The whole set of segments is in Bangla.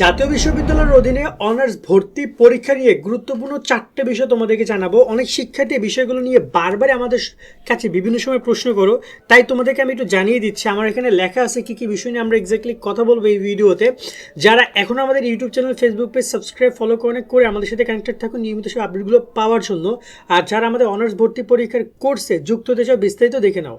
জাতীয় বিশ্ববিদ্যালয়ের অধীনে অনার্স ভর্তি পরীক্ষা নিয়ে গুরুত্বপূর্ণ চারটে বিষয় তোমাদেরকে জানাব। অনেক শিক্ষার্থী বিষয়গুলো নিয়ে বারবার আমাদের কাছে বিভিন্ন সময় প্রশ্ন করো। তাই তোমাদেরকে আমি একটু জানিয়ে দিচ্ছি, আমার এখানে লেখা আছে কি কি বিষয় নিয়ে আমরা এক্স্যাক্টলি কথা বলব এই ভিডিওতে। যারা এখনও আমাদের YouTube channel Facebook page subscribe follow করে করে আমাদের সাথে কানেক্টেড থাকুন, নিয়মিত সব আপডেটগুলো পাওয়ার জন্য। আর যারা আমাদের অনার্স ভর্তি পরীক্ষার কোর্সে যুক্ত হতে চাও, বিস্তারিত দেখে নাও।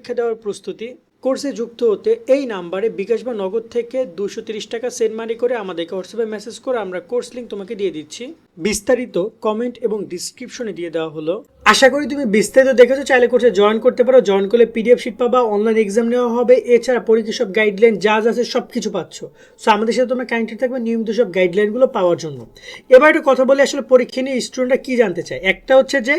দেওয়ার প্রস্তুতি কোর্সে যুক্ত হতে এই নাম্বারে বিকাশ বা নগদ থেকে দুশো তিরিশ টাকা সেন্ড মানি করে আমাদেরকে হোয়াটসঅ্যাপে মেসেজ করে আমরা কোর্স লিঙ্ক তোমাকে দিয়ে দিচ্ছি। বিস্তারিত কমেন্ট এবং ডিসক্রিপশনে দিয়ে দেওয়া হলো। আশা করি তুমি বিস্তারিত দেখেছ, চাইলে কোর্সে জয়েন করতে পারো। জয়েন করলে পিডিএফ শিট পাবা, অনলাইন এক্সাম নেওয়া হবে। এছাড়া পরীক্ষা সব গাইডলাইন যা যা আছে সব কিছু পাচ্ছ। সো আমাদের সাথে তোমরা কানেক্টেড থাকবে, নিয়মিত সব গাইডলাইনগুলো পাওয়ার জন্য। এবার একটু কথা বলে আসলে পরীক্ষা নিয়ে স্টুডেন্টরা কী জানতে চায়? একটা হচ্ছে যে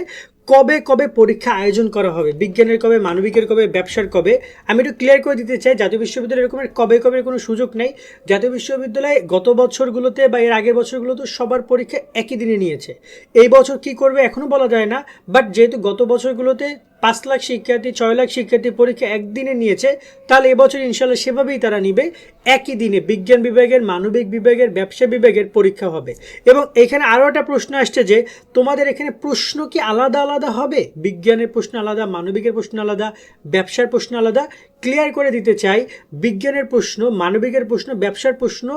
কবে কবে পরীক্ষা আয়োজন করা হবে? বিজ্ঞানের কবে, মানবিকের কবে, ব্যবসার কবে? আমি একটু ক্লিয়ার করে দিতে চাই, জাতীয় বিশ্ববিদ্যালয় এরকমের কবে কবে কোনো সুযোগ নেই। জাতীয় বিশ্ববিদ্যালয় গত বছরগুলোতে বা এর আগের বছরগুলোতে সবার পরীক্ষা একই দিনে নিয়েছে। এই বছর কি করবে এখনও বলা যায় না বাট যেহেতু গত বছরগুলোতে পাঁচ লাখ শিক্ষার্থী, ছয় লাখ শিক্ষার্থী পরীক্ষা একদিনে নিয়েছে, তাহলে এবছর ইনশাল্লাহ সেভাবেই তারা নিবে। একই দিনে বিজ্ঞান বিভাগের, মানবিক বিভাগের, ব্যবসা বিভাগের পরীক্ষা হবে। এবং এখানে আরও একটা প্রশ্ন আসছে যে, তোমাদের এখানে প্রশ্ন কি আলাদা আলাদা হবে? বিজ্ঞানের প্রশ্ন আলাদা, মানবিকের প্রশ্ন আলাদা, ব্যবসার প্রশ্ন আলাদা। ক্লিয়ার করে দিতে চাই, বিজ্ঞানের প্রশ্ন, মানবিকের প্রশ্ন, ব্যবসার প্রশ্ন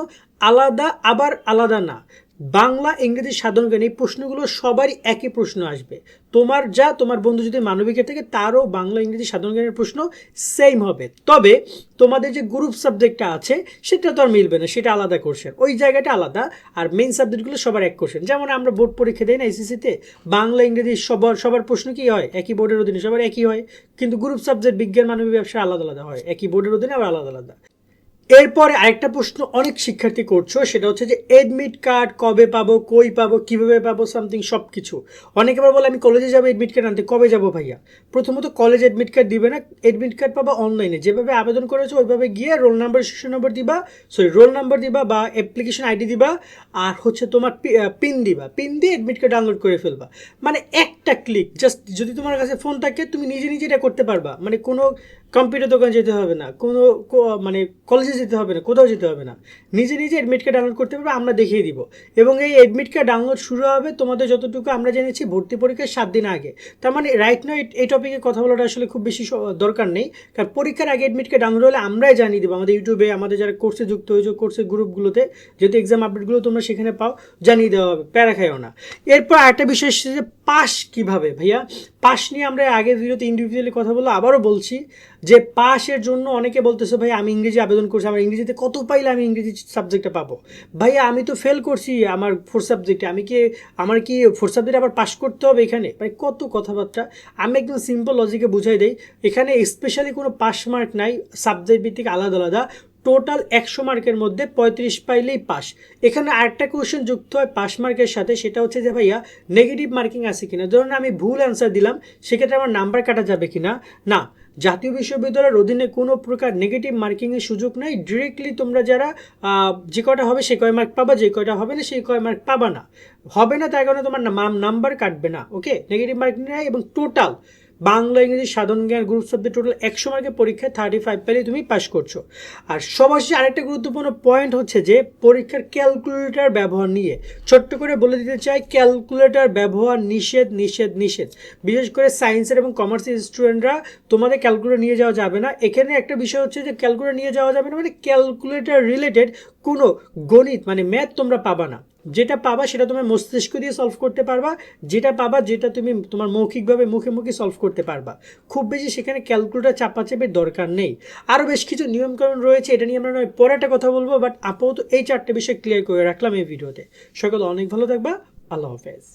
আলাদা আবার আলাদা না। বাংলা, ইংরেজি, সাধারণ জ্ঞান এই প্রশ্নগুলো সবারই একই প্রশ্ন আসবে। তোমার যা, তোমার বন্ধু যদি মানবিকের থেকে তারও বাংলা, ইংরেজি, সাধারণ জ্ঞানের প্রশ্ন সেম হবে। তবে তোমাদের যে গ্রুপ সাবজেক্টটা আছে, সেটা তো আর মিলবে না, সেটা আলাদা কোশ্চেন ওই জায়গাটা আলাদা, আর মেইন সাবজেক্টগুলো সবার এক কোশ্চেন যেমন আমরা বোর্ড পরীক্ষা দিই না এসএসসিতে বাংলা, ইংরেজি সবার সবার প্রশ্ন কি হয়? একই বোর্ডের অধীনে সবার একই হয়। কিন্তু গ্রুপ সাবজেক্ট বিজ্ঞান, মানবিক, ব্যবসা আলাদা আলাদা হয়। একই বোর্ডের অধীনে আবার আলাদা আলাদা। এরপরে আরেকটা প্রশ্ন অনেক শিক্ষার্থী করছ, সেটা হচ্ছে যে এডমিট কার্ড কবে পাবো, কই পাবো, কীভাবে পাবো সামথিং সব কিছু অনেকে আবার বলে, আমি কলেজে যাব এডমিট কার্ড আনতে, কবে যাব ভাইয়া? প্রথমত কলেজ এডমিট কার্ড দিবে না এডমিট কার্ড পাবা অনলাইনে যেভাবে আবেদন করেছ, ওইভাবে গিয়ে রোল নাম্বার শিশু নম্বর দিবা সরি রোল নাম্বার দিবা বা অ্যাপ্লিকেশন আইডি দিবা, আর হচ্ছে তোমার পিন দিবা। পিন দিয়ে এডমিট কার্ড ডাউনলোড করে ফেলবা। মানে একটা ক্লিক জাস্ট যদি তোমার কাছে ফোন থাকে, তুমি নিজে নিজে এটা করতে পারবা। মানে কোনো কম্পিউটার দোকান যেতে হবে না, কোনো মানে কলেজে যেতে হবে না, কোথাও যেতে হবে না। নিজে নিজে এডমিট কার্ড ডাউনলোড করতে পারবে, আমরা দেখিয়ে দিব। এবং এই এডমিট কার্ড ডাউনলোড শুরু হবে তোমাদের যতটুকু আমরা জেনেছি ভর্তি পরীক্ষার সাত দিন আগে। তার মানে রাইট নয় এই টপিকে কথা বলাটা আসলে খুব বেশি দরকার নেই। কারণ পরীক্ষার আগে এডমিট কার্ড ডাউনলোড হলে আমরাই জানিয়ে দেবো, আমাদের ইউটিউবে আমাদের যারা কোর্সে যুক্ত হয়েছে কোর্সের গ্রুপগুলোতে যেহেতু এক্সাম আপডেটগুলো তোমরা সেখানে পাও, জানিয়ে দেওয়া হবে, প্যারা খাইও না। এরপর আরেকটা বিষয় পাস কীভাবে? ভাইয়া পাস নিয়ে আমরা আগে ভিডিওতে ইন্ডিভিজুয়ালি কথা বলল আবারও বলছি যে পাসের জন্য অনেকে বলতেছে ভাই আমি ইংরেজি আবেদন করছি, আমার ইংরেজিতে কত পাইলে আমি ইংরেজি সাবজেক্টে পাবো? ভাইয়া, আমি তো ফেল করছি আমার ফোর সাবজেক্টে আমি কি, আমার কি ফোর সাবজেক্টে আবার পাস করতে হবে এখানে? মানে কত কথাবার্তা। আমি একদম সিম্পল লজিকে বুঝাই দেই, এখানে স্পেশালি কোনো পাস মার্ক নাই সাবজেক্ট ভিত্তিক আলাদা আলাদা। টোটাল একশো মার্কের মধ্যে পঁয়ত্রিশ পাইলেই পাস। এখানে আরেকটা কোয়েশ্চেন যুক্ত হয় পাস মার্কের সাথে, সেটা হচ্ছে যে ভাইয়া নেগেটিভ মার্কিং আছে কিনা? ধরুন আমি ভুল অ্যান্সার দিলাম, সেক্ষেত্রে আমার নাম্বার কাটা যাবে কিনা? না। জাতীয় বিশ্ববিদ্যালয়ের অধীনে কোনো প্রকার নেগেটিভ মার্কিংয়ের সুযোগ নেই। ডিরেক্টলি তোমরা যারা যে কয়টা হবে সে কয় মার্ক পাবা, যে কয়টা হবে না সেই কয় মার্ক পাবা না। হবে না তার কারণে তোমার নাম নাম্বার কাটবে না ওকে নেগেটিভ মার্কিং নেই এবং টোটাল বাংলা, ইংরেজি, সাধারণ জ্ঞান গ্রুপ সাবজেক্ট টোটাল একশো মার্কের পরীক্ষায় থার্টি ফাইভ পেলে তুমি পাস করছ। আর শেষে আরেকটা গুরুত্বপূর্ণ পয়েন্ট হচ্ছে যে, পরীক্ষার ক্যালকুলেটর ব্যবহার নিয়ে ছোট্ট করে বলে দিতে চাই ক্যালকুলেটর ব্যবহার নিষেধ নিষেধ নিষেধ। বিশেষ করে সায়েন্সের এবং কমার্সের স্টুডেন্টরা তোমাদের ক্যালকুলেটর নিয়ে যাওয়া যাবে না। এখানে একটা বিষয় হচ্ছে যে ক্যালকুলেটর নিয়ে যাওয়া যাবে না মানে ক্যালকুলেটর রিলেটেড কোনো গণিত মানে ম্যাথ তোমরা পাবা না। যেটা পাবা সেটা তোমার মস্তিষ্ক দিয়ে সলভ করতে পারবা, যেটা পাবা যেটা তুমি তোমার মৌখিকভাবে মুখে মুখে সলভ করতে পারবা। খুব বেশি সেখানে ক্যালকুলেটার চাপাচাপির দরকার নেই। আরও বেশ কিছু নিয়মকানুন রয়েছে, এটা নিয়ে আমরা নয়, পরে একটা কথা বলব বাট আপাতত এই চারটে বিষয় ক্লিয়ার করে রাখলাম এই ভিডিওতে। সকল অনেক ভালো থাকবা, আল্লাহ হাফেজ।